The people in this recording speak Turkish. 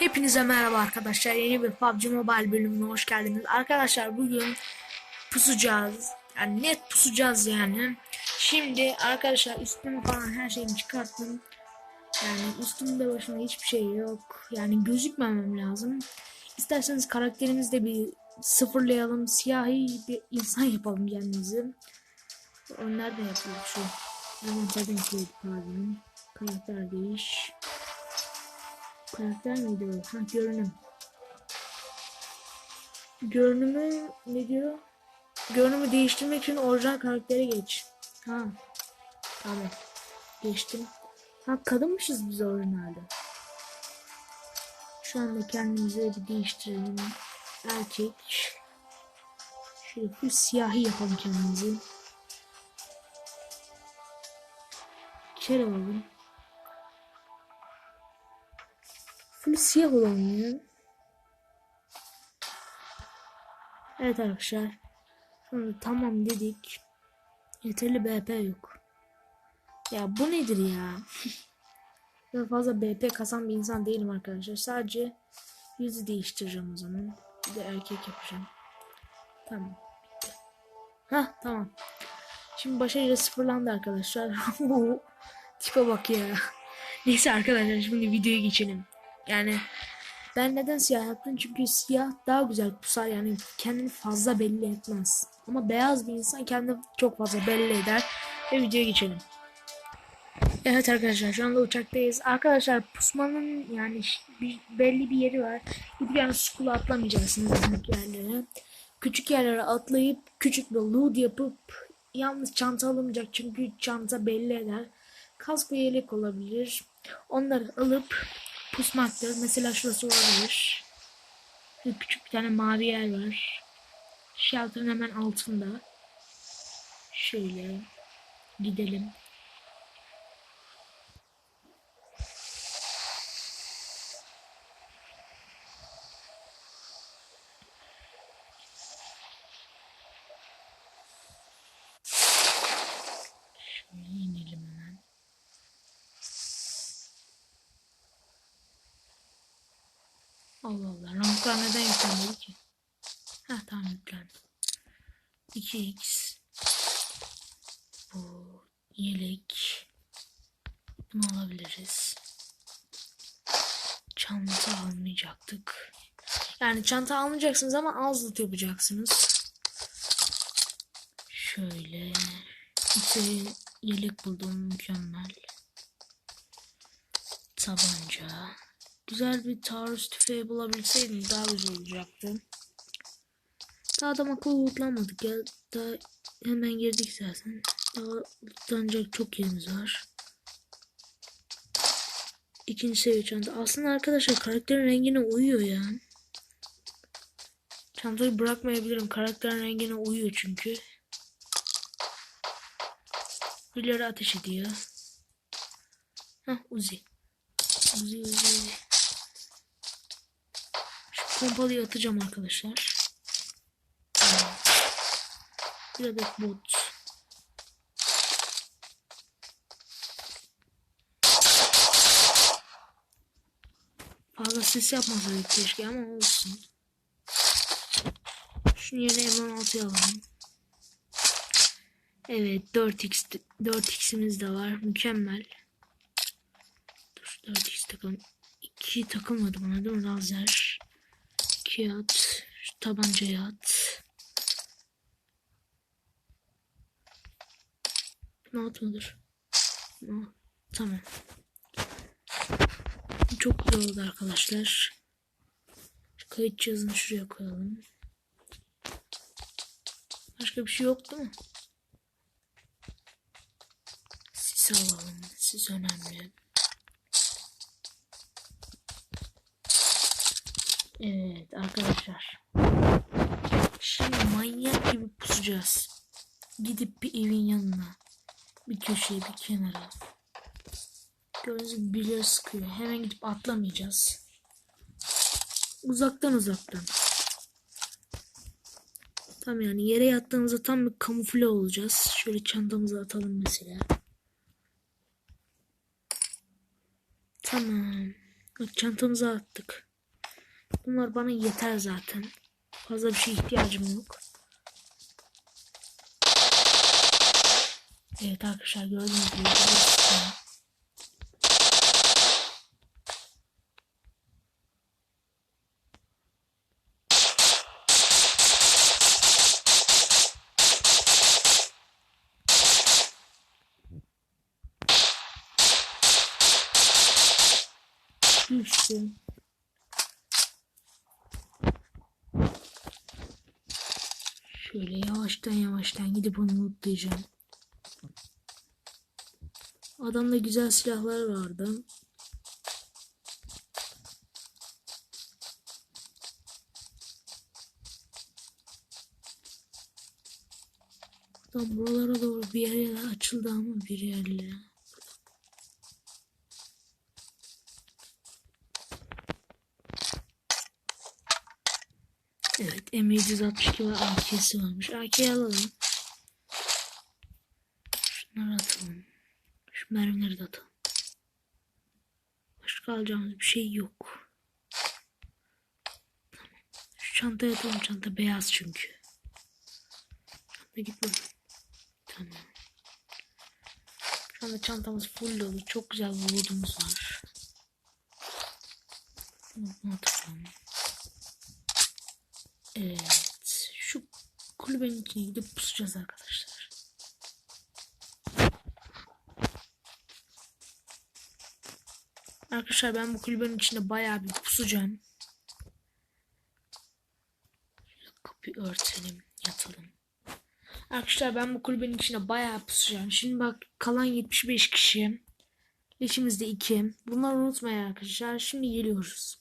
Hepinize merhaba arkadaşlar. Yeni bir PUBG Mobile bölümüne hoş geldiniz. Arkadaşlar bugün pusacağız. Yani net pusacağız yani. Şimdi arkadaşlar üstümü falan her şeyimi çıkarttım. Yani üstümde başımda hiçbir şey yok. Yani gözükmemem lazım. İsterseniz karakterimizi de bir sıfırlayalım. Siyahi bir insan yapalım kendimizi. O nerede yapıyor şu? Hemen zaten şey pardon. Karakter değiş. Karakter miydi o? Ha görünüm. Görünümü ne diyor? Görünümü değiştirmek için orijinal karaktere geç. Ha. Tamam. Geçtim. Ha kadınmışız biz orijinalde. Şu anda kendimize bir değiştirelim. Erkek. Şöyle full siyahi yapalım kendimizi. Kere alalım. Full siyah olan ya. Evet arkadaşlar. Sonra tamam dedik. Yeterli BP yok. Ya bu nedir ya? ben fazla BP kasan bir insan değilim arkadaşlar. Sadece yüzü değiştireceğim o zaman. Bir de erkek yapacağım. Tamam. Hah tamam. Şimdi başarıyla sıfırlandı arkadaşlar. Tipe bak ya. Neyse arkadaşlar şimdi videoya geçelim. Yani ben neden siyah yaptım? Çünkü siyah daha güzel pusar yani kendini fazla belli etmez. Ama beyaz bir insan kendini çok fazla belli eder. Ve videoya geçelim. Evet arkadaşlar şu anda uçaktayız. Arkadaşlar pusmanın yani bir, belli bir yeri var. Gidip yani school'a atlamayacaksınız büyük yerlere. Küçük yerlere atlayıp küçük bir loot yapıp yalnız çanta alınmayacak çünkü çanta belli eder. Kask ve yelek olabilir. Onları alıp pusmaktır. Mesela şurası olabilir. Şurada küçük bir tane mavi yer var. Shelter'ın hemen altında. Şöyle gidelim. Şöyle inelim hemen. Allah Allah. Ranklar neden yüklenmedi ki? Ha tamam yüklendi. 2x Bu yelek Bunu alabiliriz. Çanta almayacaktık. Yani çanta almayacaksınız ama az loot yapacaksınız. Şöyle bir yelek buldum mükemmel. Tabanca. Güzel bir taarruz tüfeği bulabilseydim daha güzel olacaktı. Daha adam akıllı lootlanmadık ya. Daha hemen girdik zaten. Daha lootlanacak çok yerimiz var. İkinci seviye çanta. Aslında arkadaşlar karakterin rengine uyuyor ya. Çantayı bırakmayabilirim. Karakterin rengine uyuyor çünkü. Birileri ateş ediyor. Hah Uzi. Uzi Uzi Uzi. Pompalıyı atacağım arkadaşlar. Bir adet bot. Fazla ses yapmasaydık keşke ama olsun. Şunu yerine M16'ya alalım. Evet 4x 4x'imiz de var. Mükemmel. Dur 4x takım. 2 takılmadı bana değil mi? Lazer. 2 at. Şu tabancaya at. Ne atmadır? Ne? Tamam. Çok güzel oldu arkadaşlar. Şu kayıt cihazını şuraya koyalım. Başka bir şey yok değil mi? Sis alalım. Sis önemli. Evet arkadaşlar. Şimdi manyak gibi pusacağız. Gidip bir evin yanına. Bir köşeye bir kenara. Gördüğünüz gibi birileri sıkıyor. Hemen gidip atlamayacağız. Uzaktan uzaktan. Tam yani yere yattığımızda tam bir kamufle olacağız. Şöyle çantamızı atalım mesela. Tamam. Bak çantamıza attık. Bunlar bana yeter zaten. Fazla bir şey ihtiyacım yok. Evet arkadaşlar gördüğünüz gibi. burası. Şöyle yavaştan yavaştan gidip onu lootlayacağım. Adamda güzel silahlar vardı. Adam buralara doğru bir yerlere açıldı ama bir yerlere. Evet M762 ve AK'si varmış. AK'yi alalım. Şunları atalım. Şu mermileri de atalım. Başka alacağımız bir şey yok. Şu çantaya atalım. Çanta beyaz çünkü. Çanta git buradan. Tamam. Şu anda çantamız full dolu. Çok güzel bir var. Bunu atalım. Evet. Şu kulübenin içine gidip pusacağız arkadaşlar. Arkadaşlar ben bu kulübenin içinde bayağı bir pusacağım. Kapıyı örtelim, yatalım. Arkadaşlar ben bu kulübenin içinde bayağı pusacağım. Şimdi bak kalan 75 kişi. İçimizde 2. Bunları unutmayın arkadaşlar. Şimdi geliyoruz.